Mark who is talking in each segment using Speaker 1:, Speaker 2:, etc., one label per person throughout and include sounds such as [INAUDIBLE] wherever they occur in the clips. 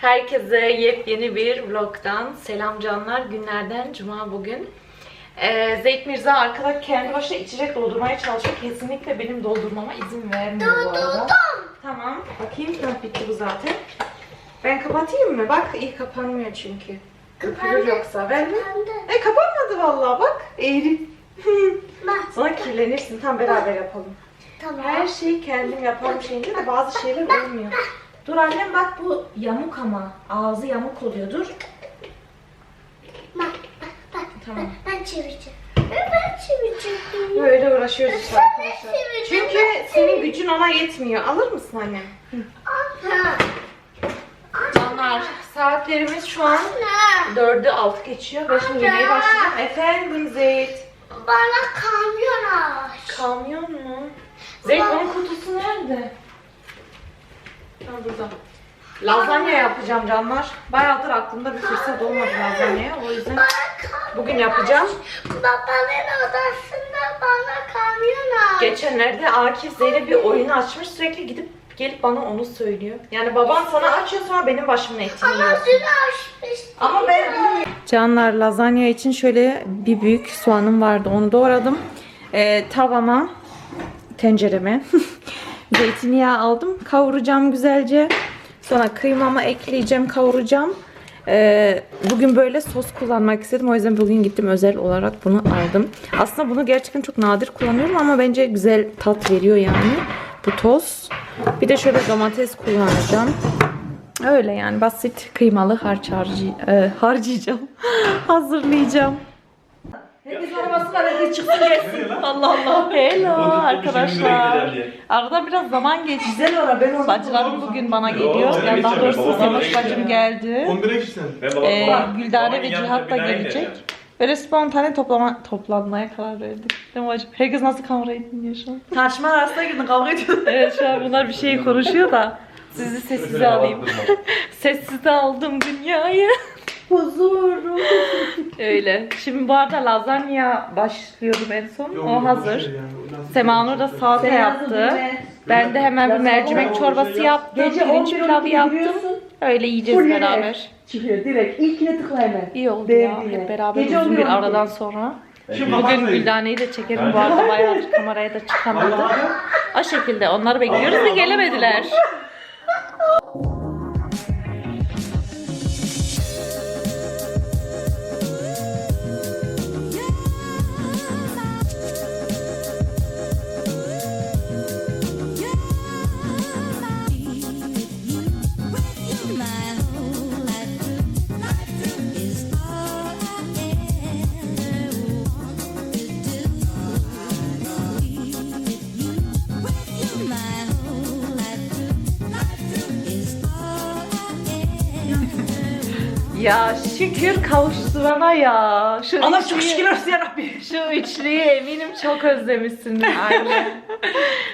Speaker 1: Herkese yepyeni bir vlogdan selam canlar. Günlerden cuma bugün. Ee, Zeyt Mirza arkada kendi başına içecek doldurmaya çalışıyor. Kesinlikle benim doldurmama izin vermiyor bu arada. Tamam. Bakayım. Ha, bitti bu zaten. Ben kapatayım mı? Bak iyi kapanmıyor çünkü. Köpürür yoksa. Ver mi? E kapanmadı vallahi bak. Eğri. [LAUGHS]
Speaker 2: Bak.
Speaker 1: Sonra kirlenirsin. Tam beraber yapalım.
Speaker 2: Tamam.
Speaker 1: Her şeyi kendim yaparım şeyince de bazı şeyler olmuyor. Dur annem bak bu yamuk ama. Ağzı yamuk oluyor. Dur.
Speaker 2: Bak bak bak.
Speaker 1: Tamam.
Speaker 2: Ben, ben çevireceğim. Ben çevireceğim.
Speaker 1: Böyle uğraşıyoruz işte arkadaşlar. Çünkü senin gücün ona yetmiyor. Alır mısın?
Speaker 2: Anne.
Speaker 1: Canlar saatlerimiz şu an. 4'ü 6 geçiyor. Ben şimdi yemeğe başlayacağım. Efendim Zeyt.
Speaker 2: Bana kamyon aç.
Speaker 1: Kamyon mu? Zeyt onun kutusu nerede? Ha burada. Lazanya yapacağım canlar. Bayağıdır aklımda bir fırsat olmadı lazanyaya. O yüzden bugün yapacağım.
Speaker 2: Babanın odasında bana kamyon aç.
Speaker 1: Geçenlerde Akif Zeynep bir oyunu açmış. Sürekli gidip gelip bana onu söylüyor. Yani baban sana açıyor sonra benim başımın etini
Speaker 2: Ama
Speaker 1: yiyorsun.
Speaker 2: dün açmıştım.
Speaker 1: Ama ben bilmiyorum. Canlar lazanya için şöyle bir büyük soğanım vardı. Onu doğradım. Ee, tavama, tencereme [LAUGHS] zeytinyağı aldım. Kavuracağım güzelce. Sonra kıymamı ekleyeceğim, kavuracağım. Ee, bugün böyle sos kullanmak istedim. O yüzden bugün gittim özel olarak bunu aldım. Aslında bunu gerçekten çok nadir kullanıyorum ama bence güzel tat veriyor yani. Bu toz. Bir de şöyle domates kullanacağım. Öyle yani basit kıymalı harç harcı, e, harcayacağım. [LAUGHS] Hazırlayacağım. Herkes arabası var herkes çıksın gelsin. Allah Allah. Hello arkadaşlar. Arada biraz zaman geçti.
Speaker 3: Güzel ara ben onu
Speaker 1: Bacılarım bugün bana
Speaker 4: Yo,
Speaker 1: geliyor.
Speaker 4: ben
Speaker 1: Yani daha doğrusu
Speaker 4: bana
Speaker 1: bacım geldi.
Speaker 3: 11'e gitsin.
Speaker 1: Ee,
Speaker 4: babamın
Speaker 1: ve Cihat da gelecek. Böyle spontane toplama, toplanmaya karar verdik. Değil mi bacım? Herkes nasıl kamerayı dinliyor şu an?
Speaker 3: Tartışma arasına girdin kavga ediyorsun.
Speaker 1: Evet şu an bunlar bir şey konuşuyor da. Sizi sessize alayım. [LAUGHS] Sessize aldım dünyayı.
Speaker 3: Huzurum. [LAUGHS]
Speaker 1: Öyle. Şimdi bu arada lazanya başlıyorum en son. O hazır. Semanur da salata yaptı. Ben de hemen bir mercimek çorbası yaptım.
Speaker 3: Gece
Speaker 1: Pirinç
Speaker 3: 11
Speaker 1: pilavı
Speaker 3: 12'de
Speaker 1: yaptım.
Speaker 3: giriyorsun.
Speaker 1: Öyle yiyeceğiz
Speaker 3: Full yemek.
Speaker 1: beraber.
Speaker 3: Çıkıyor direkt. İlkine tıkla hemen.
Speaker 1: İyi oldu ya.
Speaker 3: Beğendiğine.
Speaker 1: Hep beraber
Speaker 3: Gece
Speaker 1: uzun
Speaker 3: 11
Speaker 1: bir
Speaker 3: 12.
Speaker 1: aradan sonra.
Speaker 4: Şimdi
Speaker 1: Bugün Güldane'yi de çekerim bu arada. Bayağıdır kameraya da çıkamadı. O şekilde onları bekliyoruz da gelemediler. Ya şükür kavuşturana ya. Şu
Speaker 3: Allah çok
Speaker 1: üçlüyü-
Speaker 3: şükür olsun yarabbim.
Speaker 1: Şu üçlüyü eminim çok özlemişsiniz.
Speaker 3: Aynen.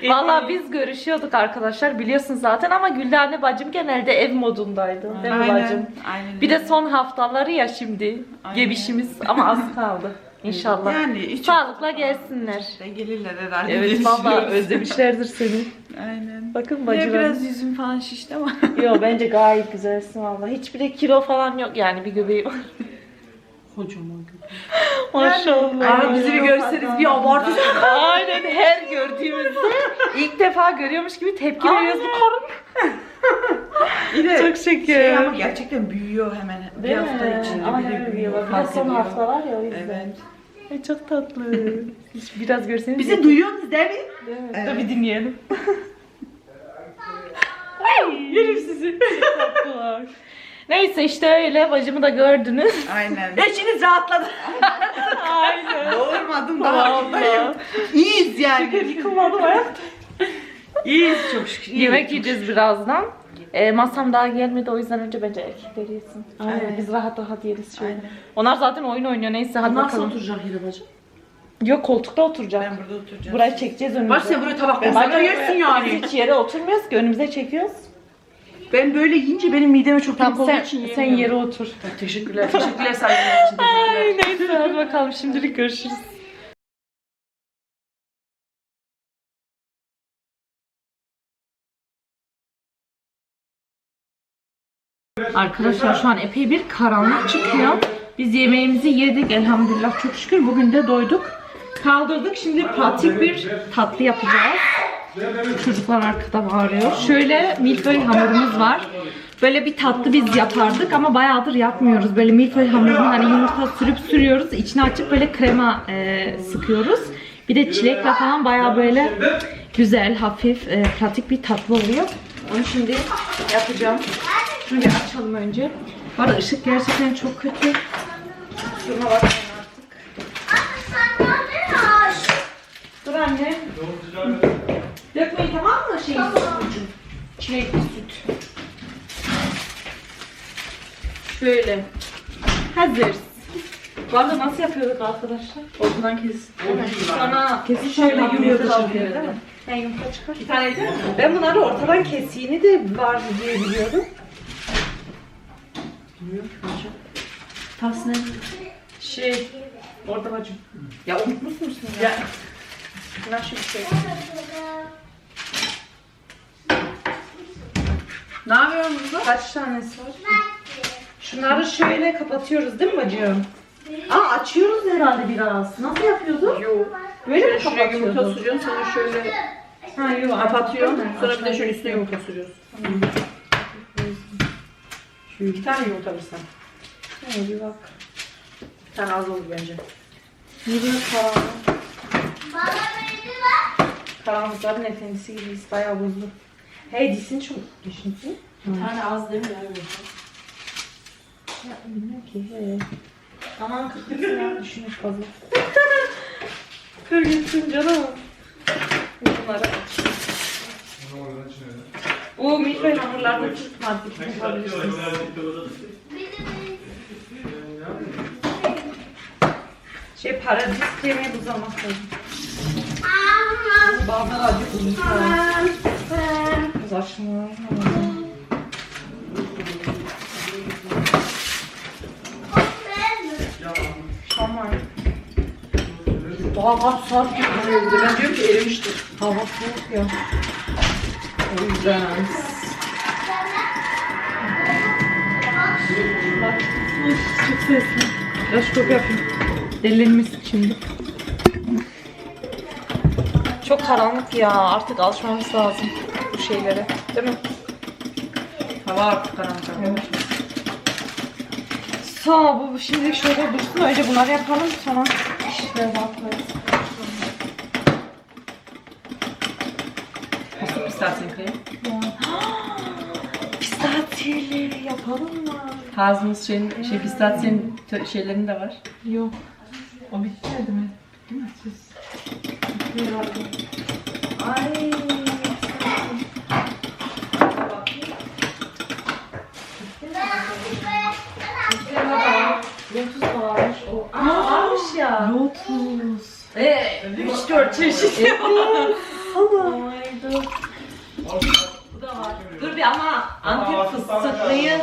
Speaker 1: Valla biz görüşüyorduk arkadaşlar biliyorsunuz zaten ama Güldane bacım genelde ev modundaydı. Değil mi bacım?
Speaker 3: Aynen.
Speaker 1: Bir de son haftaları ya şimdi
Speaker 3: Aynen.
Speaker 1: gebişimiz ama az kaldı. İnşallah.
Speaker 3: Yani hiç
Speaker 1: Sağlıkla gelsinler.
Speaker 3: gelirler herhalde.
Speaker 1: Evet valla özlemişlerdir seni.
Speaker 3: Aynen.
Speaker 1: Bakın
Speaker 3: Ya
Speaker 1: bacılarım.
Speaker 3: biraz yüzüm falan şişti ama. [LAUGHS]
Speaker 1: Yo bence gayet güzelsin valla. Hiçbir de kilo falan yok yani bir göbeği var.
Speaker 3: Kocaman köpek.
Speaker 1: Maşallah.
Speaker 3: Abi bizi bir görseniz bir abartı. [LAUGHS]
Speaker 1: Aynen her gördüğümüzde ilk defa görüyormuş gibi tepki veriyoruz bu korun.
Speaker 3: Yine
Speaker 1: Çok şeker.
Speaker 3: şey ama gerçekten büyüyor hemen. bir hafta içinde
Speaker 1: Ama hemen
Speaker 3: büyüyor.
Speaker 1: Bir de son haftalar ya o yüzden.
Speaker 3: Evet.
Speaker 1: Ay çok tatlı. Hiç Biraz görseniz.
Speaker 3: Bizi duyuyorsunuz değil mi?
Speaker 1: Evet. Dur bir dinleyelim. [LAUGHS] Ay yerim sizi. Çok tatlılar. Neyse işte öyle bacımı da gördünüz.
Speaker 3: Aynen. Eşiniz rahatladı.
Speaker 1: Aynen.
Speaker 3: Doğurmadım daha.
Speaker 1: Valla.
Speaker 3: İyiyiz yani.
Speaker 1: Yıkılmadım ayakta.
Speaker 3: İyiyiz çok şükür.
Speaker 1: Yemek yiyeceğiz birazdan. E, masam daha gelmedi o yüzden önce bence erkekler yesin.
Speaker 3: Aynen.
Speaker 1: Biz rahat rahat yeriz şöyle.
Speaker 3: Aynen.
Speaker 1: Onlar zaten oyun oynuyor neyse hadi
Speaker 3: Nasıl
Speaker 1: bakalım.
Speaker 3: oturacak yine bacım?
Speaker 1: Yok koltukta oturacak.
Speaker 3: Ben burada oturacağım.
Speaker 1: Burayı çekeceğiz önümüze.
Speaker 3: Bak sen buraya tabak koysana yersin yani.
Speaker 1: hiç yere oturmuyoruz ki önümüze çekiyoruz.
Speaker 3: Ben böyle yiyince benim mideme çok
Speaker 1: Tamam sen,
Speaker 3: için
Speaker 1: sen
Speaker 3: yiyemiyorum.
Speaker 1: yere otur.
Speaker 3: Teşekkürler. Teşekkürler saygılar için. Teşekkürler.
Speaker 1: Ay neyse hadi bakalım şimdilik görüşürüz. Arkadaşlar şu an epey bir karanlık çıkıyor. Biz yemeğimizi yedik elhamdülillah çok şükür. Bugün de doyduk. Kaldırdık. Şimdi pratik bir tatlı yapacağız. Çocuklar arkada bağırıyor. Şöyle milföy hamurumuz var. Böyle bir tatlı biz yapardık ama bayağıdır yapmıyoruz. Böyle milföy hamurunu hani yumurta sürüp sürüyoruz. içine açıp böyle krema e, sıkıyoruz. Bir de çilekle falan bayağı böyle güzel, hafif, e, pratik bir tatlı oluyor. Onu şimdi yapacağım. Şunu bir açalım önce. Arada ışık gerçekten çok kötü. Şuna bakmayın artık.
Speaker 2: Sen ne aç?
Speaker 1: Dur anne. Dökmeyin tamam mı şeyi sütü? Çilekli süt. Şöyle. Hazır. Bu arada nasıl yapıyorduk arkadaşlar?
Speaker 3: Ortadan kes.
Speaker 1: Sana
Speaker 3: Kesin
Speaker 1: şöyle yumurta çıkıyor değil mi? Ben yumurta çıkar. Bir tane değil mi? Ben bunları ortadan kesiğini de var diye biliyordum.
Speaker 3: Tas ne?
Speaker 1: Şey, orada bacım. Ya unutmuşsun ya.
Speaker 3: Ya.
Speaker 1: Nasıl bir şey?
Speaker 3: Ne yapıyorsun burada?
Speaker 1: Kaç tanesi var? Şunları şöyle kapatıyoruz değil mi bacım? Aa açıyoruz herhalde biraz. Nasıl yapıyorduk?
Speaker 3: Yok.
Speaker 1: Böyle mi
Speaker 3: Şuraya yumurta
Speaker 1: kapatıyorduk?
Speaker 3: sürüyorsun sonra şöyle
Speaker 1: Ha yok.
Speaker 3: kapatıyorsun. Sonra bir de şöyle üstüne yumurta sürüyorsun. Şu iki tane yumurta alırsan.
Speaker 1: Ha, bir bak.
Speaker 3: Bir tane az olur bence.
Speaker 1: Niye böyle karanlık?
Speaker 2: Bana verdiler.
Speaker 1: Karanlıkların efendisi gibiyiz. Bayağı buzlu. Hey disin çok düşünsün.
Speaker 3: Bir tane az değil mi?
Speaker 1: Ya bilmiyorum ki. He. Aman kırk gitsin ya düşünür fazla. [LAUGHS] Kır gitsin canım. Bunları aç. Bu milföy hamurlarda Türk marketini bulabilirsiniz. Şey paradis kremi buzamak lazım. Bazıları acı uzun falan. Saçma. Tamam. Daha kaç saat
Speaker 3: de ben diyorum ki erimiştir.
Speaker 1: Hava soğuk ya. O yüzden. Bak. Uf, çok sesli. Biraz çok yapayım. Şimdi. Çok karanlık ya. Artık alışmamız lazım bu şeylere. Değil mi?
Speaker 3: Hava artık karanlık.
Speaker 1: Evet. Sağ bu şimdi şöyle dursun. Önce bunları yapalım sonra işlere bakarız. Yapalım mı?
Speaker 3: Tazımız şeyin, şey pistasyon tö- şeylerinin de var.
Speaker 1: Yok. O bitmedi mi? Bitti mi siz? Herhalde. Ay. Lotus varmış o. Aa, varmış ya. Lotus. Ee, 3-4 çeşit. Evet. Ay dur. Bu da var. Dur bir ama Antep fıstıklıyı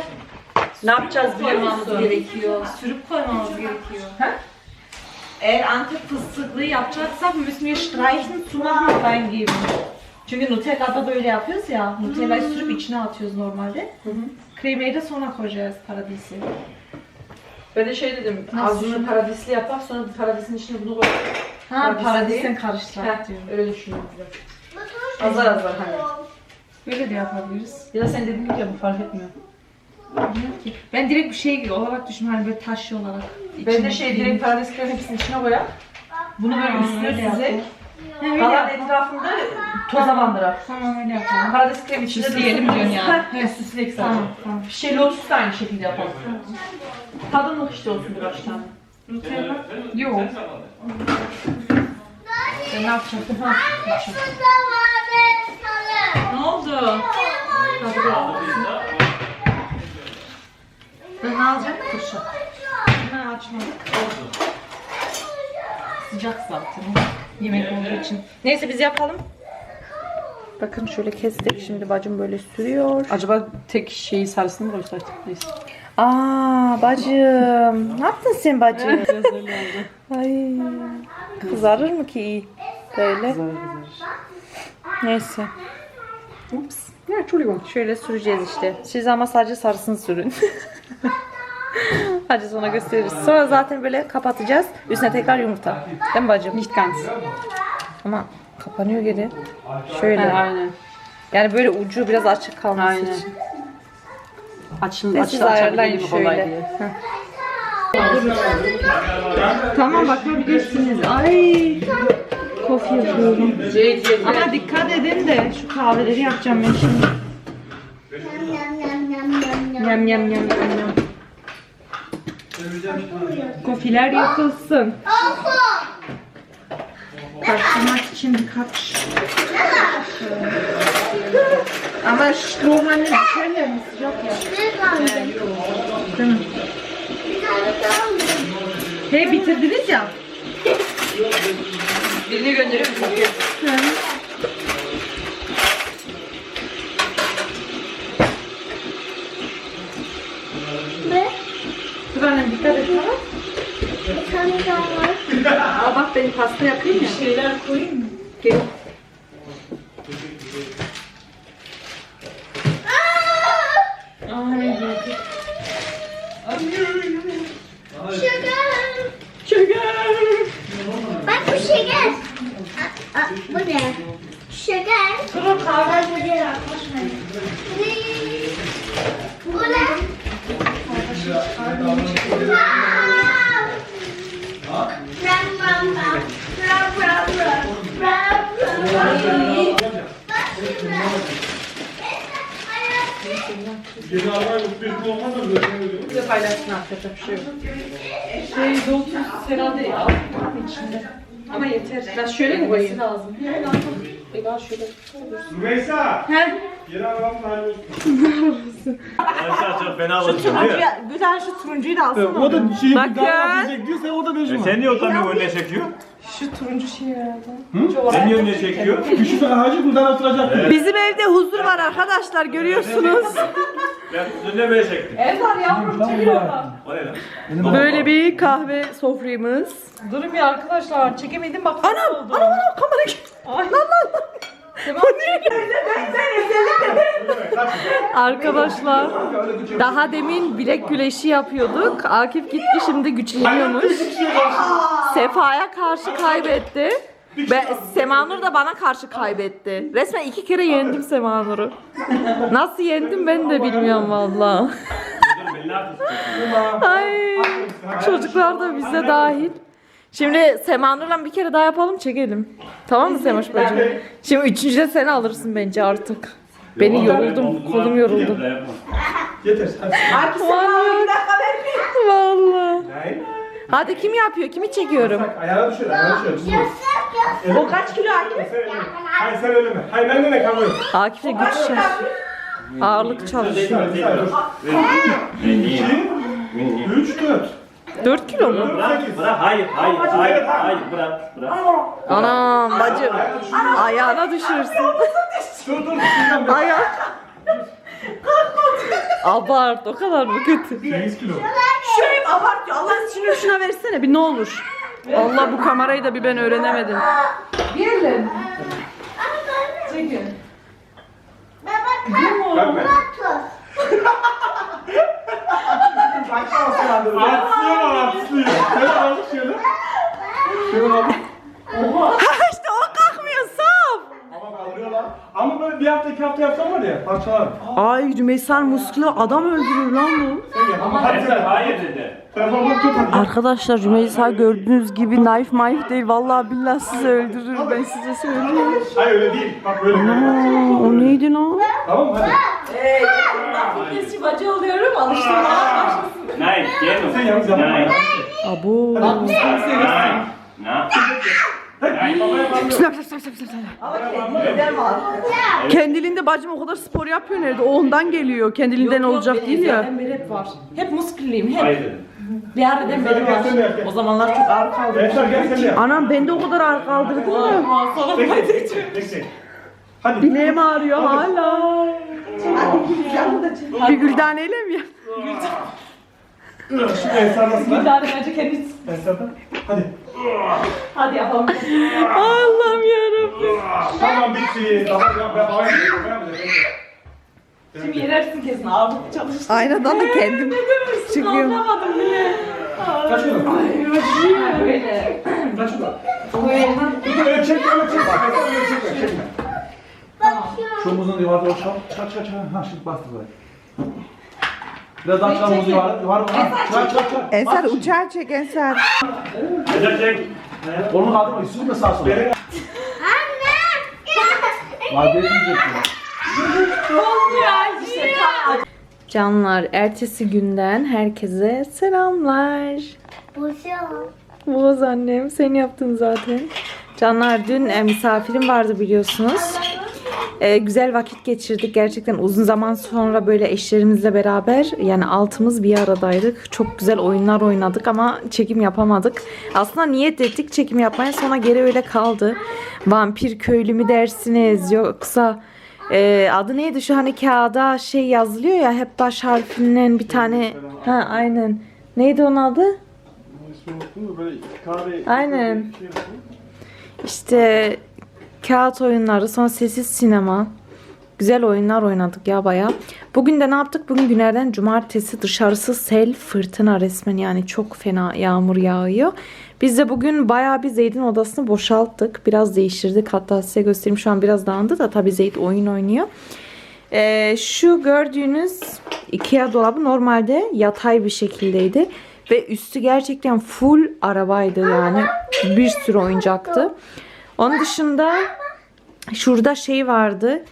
Speaker 3: Ne yapacağız biliyor
Speaker 1: koymamız gerekiyor. Sürüp koymamız gerekiyor. Eğer Antep fıstıklı yapacaksak müssen wir streichen, zumachen reingeben. Çünkü Nutella'da böyle yapıyoruz ya. Nutella'yı sürüp içine atıyoruz normalde. Kremayı da sonra koyacağız paradisi.
Speaker 3: Ben de şey dedim,
Speaker 1: Nasıl?
Speaker 3: ağzını paradisli yapar sonra paradisin içine bunu koy.
Speaker 1: Ha
Speaker 3: Paradisi
Speaker 1: paradisten
Speaker 3: değil.
Speaker 1: karıştırak
Speaker 3: Heh,
Speaker 1: diyorum.
Speaker 3: öyle düşünüyorum. Azar azar hani.
Speaker 1: Böyle de yapabiliriz.
Speaker 3: Ya da sen dediğin gibi bu fark etmiyor.
Speaker 1: Ben direkt bir şey olarak düşünüyorum hani böyle taş olarak.
Speaker 3: Ben
Speaker 1: İçine
Speaker 3: de şey
Speaker 1: koyayım.
Speaker 3: direkt paradis kremi hepsinin içine koyar. Bunu böyle üstüne
Speaker 1: öyle yapalım. Ha, öyle
Speaker 3: Kalan
Speaker 1: yapalım.
Speaker 3: etrafında toza bandırar.
Speaker 1: Tamam öyle yapalım.
Speaker 3: Paradis kremi içinde
Speaker 1: Süsleyelim
Speaker 3: dursun.
Speaker 1: diyorsun yani. [LAUGHS]
Speaker 3: Heh, süsleyek sadece.
Speaker 1: Tamam tamam.
Speaker 3: Şey lotus da aynı şekilde yapalım. Tadımlık işte olsun biraz tane.
Speaker 1: Nutella? Yok.
Speaker 3: Ben ne yapacaktım? Ha, yapacağım.
Speaker 1: Ne oldu? Ben alacağım? Turşu. Ben açmadık. Sıcak zaten. Yemek olduğu için. Neyse biz yapalım. Bakın şöyle kestik. Şimdi bacım böyle sürüyor.
Speaker 3: Acaba tek şeyi sarısını mı koysak? Neyse.
Speaker 1: Aa bacım. Ne yaptın sen bacım?
Speaker 3: Biraz öyle oldu.
Speaker 1: Ay. Kızarır mı ki iyi? Böyle.
Speaker 3: Güzel güzel.
Speaker 1: Neyse.
Speaker 3: Ups.
Speaker 1: Ya Şöyle süreceğiz işte. Siz ama sadece sarısını sürün. [LAUGHS] [LAUGHS] Hadi sonra gösteririz. Sonra zaten böyle kapatacağız. Üstüne tekrar yumurta. Değil mi bacım?
Speaker 3: Nicht ganz.
Speaker 1: Ama kapanıyor geri. Şöyle.
Speaker 3: He, aynen.
Speaker 1: Yani böyle ucu biraz açık kalması
Speaker 3: Aynen.
Speaker 1: için.
Speaker 3: Açın,
Speaker 1: Ve siz
Speaker 3: açın, kolay
Speaker 1: şöyle. Tamam bakabilirsiniz. Ay. Kofi yapıyorum. Ama dikkat edin de şu kahveleri yapacağım ben şimdi.
Speaker 2: Yam yam yam yam yam.
Speaker 1: Yem yem yem yem yem. Kofiler yapılsın. Karıştırmak için birkaç. Ama şu hani şöyle mi sıcak ya. Değil mi? Hey bitirdiniz ya.
Speaker 3: Birini gönderiyor musun?
Speaker 2: Ve
Speaker 1: Dur tamam.
Speaker 2: bir tane daha var.
Speaker 1: Aa bak benim pasta yapayım ya. şeyler koyayım mı? Gel. De paylaşsın yapacak bir şey yok. Şey doldur herhalde ya. İçinde? Ama yeter. Biraz şöyle mi koyayım? lazım. Eyvah şöyle.
Speaker 4: Rümeysa!
Speaker 1: He?
Speaker 4: Geri arabamın hali olsun.
Speaker 5: Ayşe çok fena alacağım değil mi?
Speaker 1: Bir tane şu turuncuyu da alsana.
Speaker 4: O da şeyi
Speaker 1: Bakın.
Speaker 4: daha yapacak diyorsa o da
Speaker 5: E
Speaker 4: mecbur.
Speaker 5: sen niye otanı önüne çekiyor?
Speaker 1: Şu turuncu şey herhalde.
Speaker 5: Sen niye önüne çekiyor?
Speaker 4: Küçük ağacı buradan oturacak.
Speaker 1: Bizim evde huzur var arkadaşlar görüyorsunuz.
Speaker 5: Ben önüne böyle çektim.
Speaker 1: Ev var yavrum çekil oradan.
Speaker 5: O ne lan?
Speaker 1: Böyle bir kahve soframız. Durun bir arkadaşlar çekemedim bak. Anam anam anam kamera Ay lan lan lan. Arkadaşlar daha demin bilek güreşi yapıyorduk. Akif gitti şimdi güçleniyormuş. Sefa'ya karşı kaybetti. Ve Semanur da bana karşı kaybetti. Resmen iki kere yendim Semanur'u. Nasıl yendim ben de bilmiyorum valla. Ay çocuklar da bize dahil. Şimdi Semanur'la bir kere daha yapalım çekelim. Tamam mı Semaş bacım? Şimdi üçüncüde sen alırsın bence artık. Beni yoruldum, kolum yoruldu.
Speaker 4: Yeter. Hadi.
Speaker 1: Valla.
Speaker 4: Hayır.
Speaker 1: Hadi kim yapıyor? Kimi çekiyorum?
Speaker 4: Bak ayağına düşür. Ayağına düşür.
Speaker 2: Yasak.
Speaker 4: O kaç kilo Akif? Sen. Hayır sen öyle mi? Hayır ben de ne kalıyor?
Speaker 1: Akif'le güç şey. Ağırlık çalışıyor.
Speaker 4: Üç, dört.
Speaker 1: 4 kilo mu?
Speaker 5: Bırak, bırak, hayır, hayır, hayır, hayır, bırak, bırak.
Speaker 1: Anam bacım. Ayağına düşürsün.
Speaker 4: Dur dur.
Speaker 1: Ayağı. Abart o kadar mı kötü?
Speaker 4: Sekiz kilo.
Speaker 1: Şöyle abartıyor. Allah şunu şuna versene bir ne olur. Allah bu kamerayı da bir ben öğrenemedim. Diyelim. Çekin.
Speaker 2: Baba kalk.
Speaker 4: Bak ben.
Speaker 2: Otur.
Speaker 4: Atlıyor lan atlıyor. Şöyle al şöyle. Şöyle al.
Speaker 1: işte o kalkmıyor saf.
Speaker 4: Ama kaldırıyor lan. Ama böyle bir hafta iki hafta yapsam var ya parçalar.
Speaker 1: Ay Rümeysa muskülü adam öldürür lan bu.
Speaker 4: Sen gel. Ama hadi
Speaker 5: Yeter,
Speaker 4: sen.
Speaker 5: hayır dedi.
Speaker 4: Telefonunu tut hadi.
Speaker 1: Arkadaşlar Rümeysa gördüğünüz gibi knife knife değil. Vallahi billahi sizi öldürür. Ben size söyleyeyim.
Speaker 4: Hayır öyle değil. Bak böyle.
Speaker 1: Aa, o neydi lan?
Speaker 4: Tamam mı? Hadi.
Speaker 1: Bacı oluyorum alıştırmalar
Speaker 5: Nein, geh
Speaker 4: Sen
Speaker 5: nur.
Speaker 4: yalnız yapma.
Speaker 5: Nein,
Speaker 1: Abo.
Speaker 5: nein. Na? Nein.
Speaker 1: Kendiliğinde bacım o kadar spor yapıyor nerede? O ondan geliyor. Kendiliğinden olacak değil ya.
Speaker 6: beri hep var. Hep musküllüyüm. Hep bir yerden beri var. O zamanlar çok ağır kaldım.
Speaker 4: Gençler gel sen de yap.
Speaker 1: Anam ben de o kadar ağır kaldırdım mı?
Speaker 4: Bekle. Bekle. Hadi.
Speaker 1: Bileğim ağrıyor hala. Bir güldaneyle mi ya?
Speaker 4: Şu Ensar nasıl lan?
Speaker 6: Daha önce kendisi.
Speaker 4: Ensar'da. Hadi.
Speaker 6: Hadi yapalım.
Speaker 1: Allah'ım yarabbim.
Speaker 4: Tamam bitti. Tamam ya ben.
Speaker 6: Şimdi yenersin kesin. Ağzım çalıştı.
Speaker 1: Aynadan da kendim çıkıyorum.
Speaker 6: Anlamadım bile.
Speaker 4: Kaç şunu.
Speaker 6: Böyle.
Speaker 4: Kaç şunu. Öyle çek, öyle çek. Bak, öyle çekme, çekme. Şu omuzunu yuvarı doğru çal. Çal, çal, çal. Ha şimdi bastır burayı. Biraz daha çal omuzu yuvarı. Yuvarı. Ha, çal, çal, çal.
Speaker 1: Eser uçağa çek Eser.
Speaker 5: Güzel çek.
Speaker 4: Onu kaldırma, süzme sağa sola.
Speaker 2: Anne.
Speaker 4: Vazgeçmeyecek mi?
Speaker 1: Canlar ertesi günden herkese selamlar.
Speaker 2: Boşalım.
Speaker 1: Boğaz annem sen yaptın zaten. Canlar dün e, misafirim vardı biliyorsunuz. E, güzel vakit geçirdik. Gerçekten uzun zaman sonra böyle eşlerimizle beraber yani altımız bir aradaydık. Çok güzel oyunlar oynadık ama çekim yapamadık. Aslında niyet ettik çekim yapmaya sonra geri öyle kaldı. Vampir köylü mü dersiniz yoksa e, adı neydi şu hani kağıda şey yazılıyor ya hep baş harfinden bir tane ha aynen neydi onun adı? Aynen. İşte kağıt oyunları, sonra sessiz sinema. Güzel oyunlar oynadık ya baya. Bugün de ne yaptık? Bugün günlerden cumartesi dışarısı sel, fırtına resmen yani çok fena yağmur yağıyor. Biz de bugün baya bir Zeyd'in odasını boşalttık. Biraz değiştirdik. Hatta size göstereyim şu an biraz dağındı da tabii Zeyd oyun oynuyor. Ee, şu gördüğünüz Ikea dolabı normalde yatay bir şekildeydi. Ve üstü gerçekten full arabaydı yani. Bir sürü oyuncaktı. Onun dışında şurada şey vardı.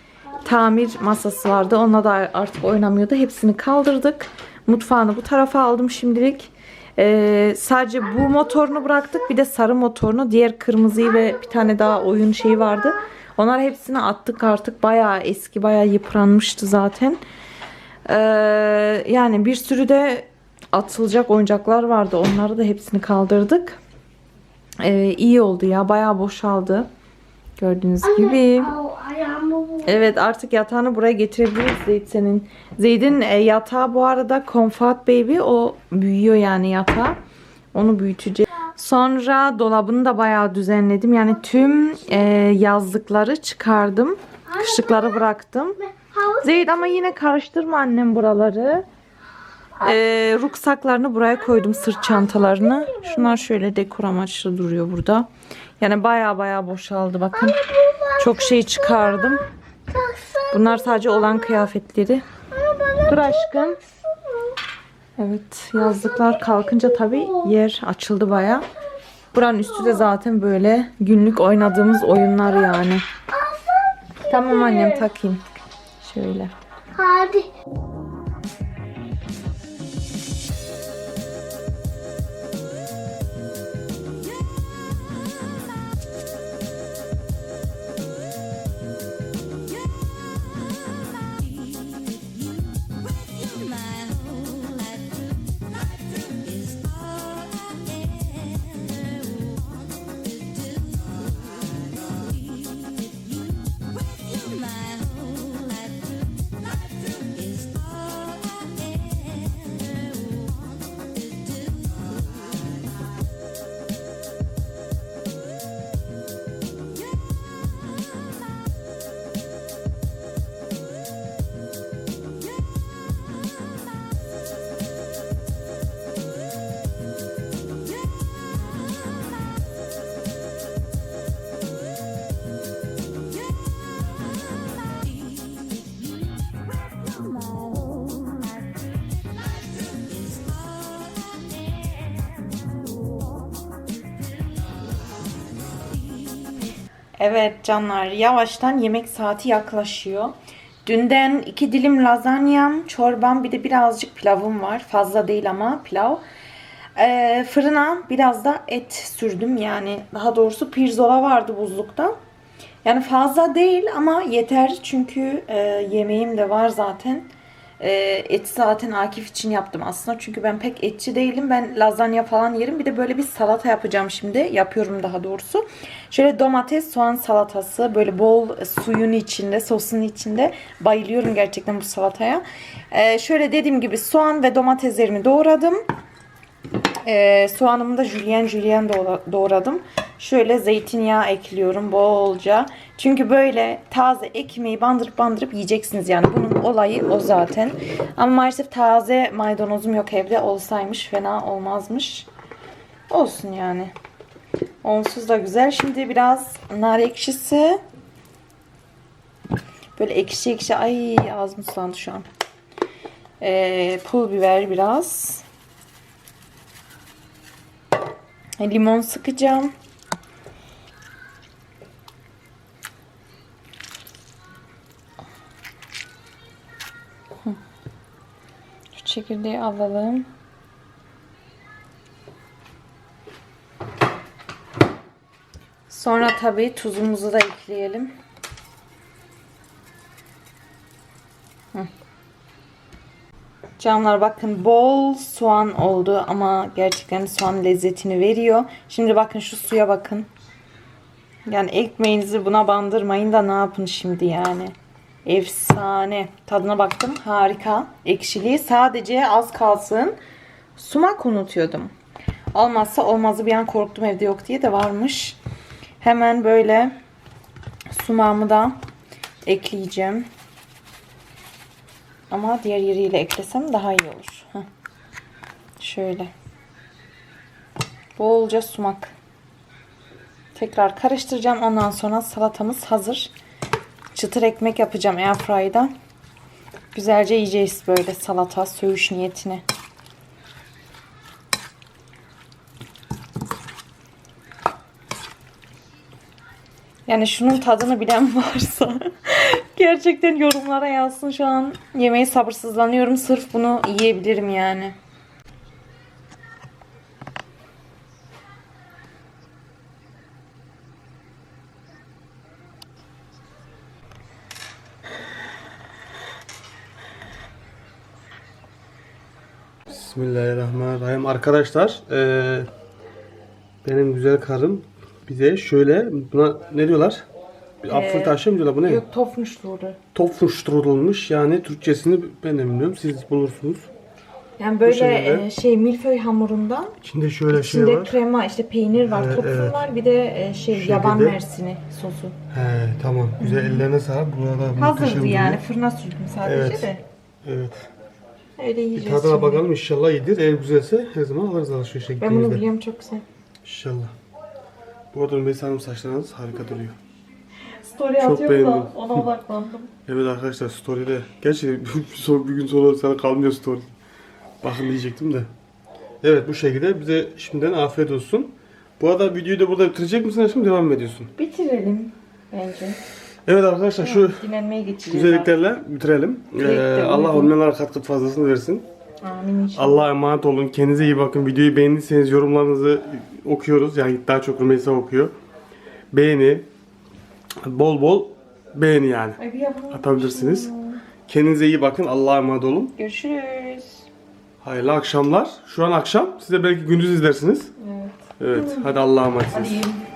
Speaker 1: Tamir masası vardı. Onunla da artık oynamıyordu. Hepsini kaldırdık. Mutfağını bu tarafa aldım şimdilik. Ee, sadece bu motorunu bıraktık. Bir de sarı motorunu. Diğer kırmızıyı ve bir tane daha oyun şeyi vardı. Onlar hepsini attık artık. Bayağı eski, bayağı yıpranmıştı zaten. Ee, yani bir sürü de atılacak oyuncaklar vardı. Onları da hepsini kaldırdık. Ee, iyi oldu ya. Bayağı boşaldı. Gördüğünüz gibi.
Speaker 2: Ayağımı vur.
Speaker 1: Evet artık yatağını buraya getirebiliriz Zeyd senin. Zeyd'in e, yatağı bu arada Comfort Baby. O büyüyor yani yatağı. Onu büyüteceğiz. Sonra dolabını da bayağı düzenledim. Yani tüm e, yazlıkları çıkardım. Kışlıkları bıraktım. Zeyd ama yine karıştırma annem buraları. Ee, ruksaklarını buraya koydum sırt çantalarını. Şunlar şöyle dekor amaçlı duruyor burada. Yani baya baya boşaldı bakın. Çok şey çıkardım. Bunlar sadece olan kıyafetleri. Dur aşkım. Evet yazlıklar kalkınca tabii yer açıldı baya. Buranın üstü de zaten böyle günlük oynadığımız oyunlar yani. Tamam annem takayım. Şöyle.
Speaker 2: Hadi.
Speaker 1: Evet canlar yavaştan yemek saati yaklaşıyor. Dünden iki dilim lazanyam, çorbam bir de birazcık pilavım var. Fazla değil ama pilav. Ee, fırına biraz da et sürdüm yani daha doğrusu pirzola vardı buzlukta. Yani fazla değil ama yeter çünkü e, yemeğim de var zaten. E, et zaten Akif için yaptım aslında çünkü ben pek etçi değilim. Ben lazanya falan yerim. Bir de böyle bir salata yapacağım şimdi. Yapıyorum daha doğrusu. Şöyle domates, soğan salatası böyle bol suyun içinde, sosun içinde. Bayılıyorum gerçekten bu salataya. E, şöyle dediğim gibi soğan ve domateslerimi doğradım. Ee, soğanımı da jülyen jülyen doğra- doğradım. Şöyle zeytinyağı ekliyorum bolca. Çünkü böyle taze ekmeği bandırıp bandırıp yiyeceksiniz yani. Bunun olayı o zaten. Ama maalesef taze maydanozum yok evde. Olsaymış fena olmazmış. Olsun yani. Onsuz da güzel. Şimdi biraz nar ekşisi. Böyle ekşi ekşi. Ay ağzım sulandı şu an. Ee, pul biber biraz. Limon sıkacağım. Şu çekirdeği alalım. Sonra tabii tuzumuzu da ekleyelim. Canlar bakın bol soğan oldu ama gerçekten soğan lezzetini veriyor. Şimdi bakın şu suya bakın. Yani ekmeğinizi buna bandırmayın da ne yapın şimdi yani. Efsane. Tadına baktım. Harika. Ekşiliği sadece az kalsın. Sumak unutuyordum. Olmazsa olmazı bir an korktum evde yok diye de varmış. Hemen böyle sumağımı da ekleyeceğim. Ama diğer yeriyle eklesem daha iyi olur. Şöyle. Bolca sumak. Tekrar karıştıracağım. Ondan sonra salatamız hazır. Çıtır ekmek yapacağım airfryer'da. Güzelce yiyeceğiz böyle salata söğüş niyetine. Yani şunun tadını bilen [LAUGHS] varsa gerçekten yorumlara yazsın şu an. Yemeği sabırsızlanıyorum. Sırf bunu yiyebilirim yani.
Speaker 7: Bismillahirrahmanirrahim. Arkadaşlar eee, benim güzel karım bize şöyle buna ne diyorlar? Bir apfel taşı mı diyorlar bu ne?
Speaker 1: Yok.
Speaker 7: Topfuşturulmuş yani Türkçesini ben de bilmiyorum siz bulursunuz.
Speaker 1: Yani böyle e, şey milföy hamurundan
Speaker 7: İçinde şöyle şey
Speaker 1: içinde
Speaker 7: var.
Speaker 1: krema işte peynir var,
Speaker 7: Evet, evet.
Speaker 1: var bir de e, şey
Speaker 7: şekilde.
Speaker 1: yaban mersini sosu.
Speaker 7: He tamam. Güzel ellerine sağlık. Burada
Speaker 1: Hazırdı yani fırına sürdüm sadece
Speaker 7: Evet.
Speaker 1: de.
Speaker 7: Evet.
Speaker 1: Öyle
Speaker 7: Bir
Speaker 1: yiyeceğiz
Speaker 7: tadına
Speaker 1: şimdi.
Speaker 7: bakalım inşallah iyidir. Eğer güzelse her zaman alırız alışveriş
Speaker 1: Ben bunu
Speaker 7: gittiğimizde.
Speaker 1: biliyorum çok güzel.
Speaker 7: İnşallah. Bu arada Rümeysa Hanım saçlarınız harika duruyor.
Speaker 1: Story
Speaker 7: Çok
Speaker 1: atıyorum
Speaker 7: beğendim.
Speaker 1: da ona odaklandım. [LAUGHS]
Speaker 7: Evet arkadaşlar story'de. Gerçi [LAUGHS] bir, son, bir gün sonra sana kalmıyor story. Bakın diyecektim de. Evet bu şekilde bize şimdiden afiyet olsun. Bu arada videoyu da burada bitirecek misin aşkım devam mı ediyorsun?
Speaker 1: Bitirelim bence.
Speaker 7: Evet arkadaşlar şu
Speaker 1: Dinlenmeye geçeceğiz.
Speaker 7: güzelliklerle bitirelim. Ee, Allah onlara katkı fazlasını versin.
Speaker 1: Amin inşallah.
Speaker 7: Allah'a emanet olun. Kendinize iyi bakın. Videoyu beğendiyseniz yorumlarınızı okuyoruz. Yani daha çok Rümeysa okuyor. Beğeni. Bol bol beğeni yani.
Speaker 1: Ay bir yapalım.
Speaker 7: Atabilirsiniz. Kendinize iyi bakın. Allah'a emanet olun.
Speaker 1: Görüşürüz.
Speaker 7: Hayırlı akşamlar. Şu an akşam. Siz de belki gündüz izlersiniz.
Speaker 1: Evet.
Speaker 7: Evet. Hadi Allah'a emanetsiniz.
Speaker 1: Hadi.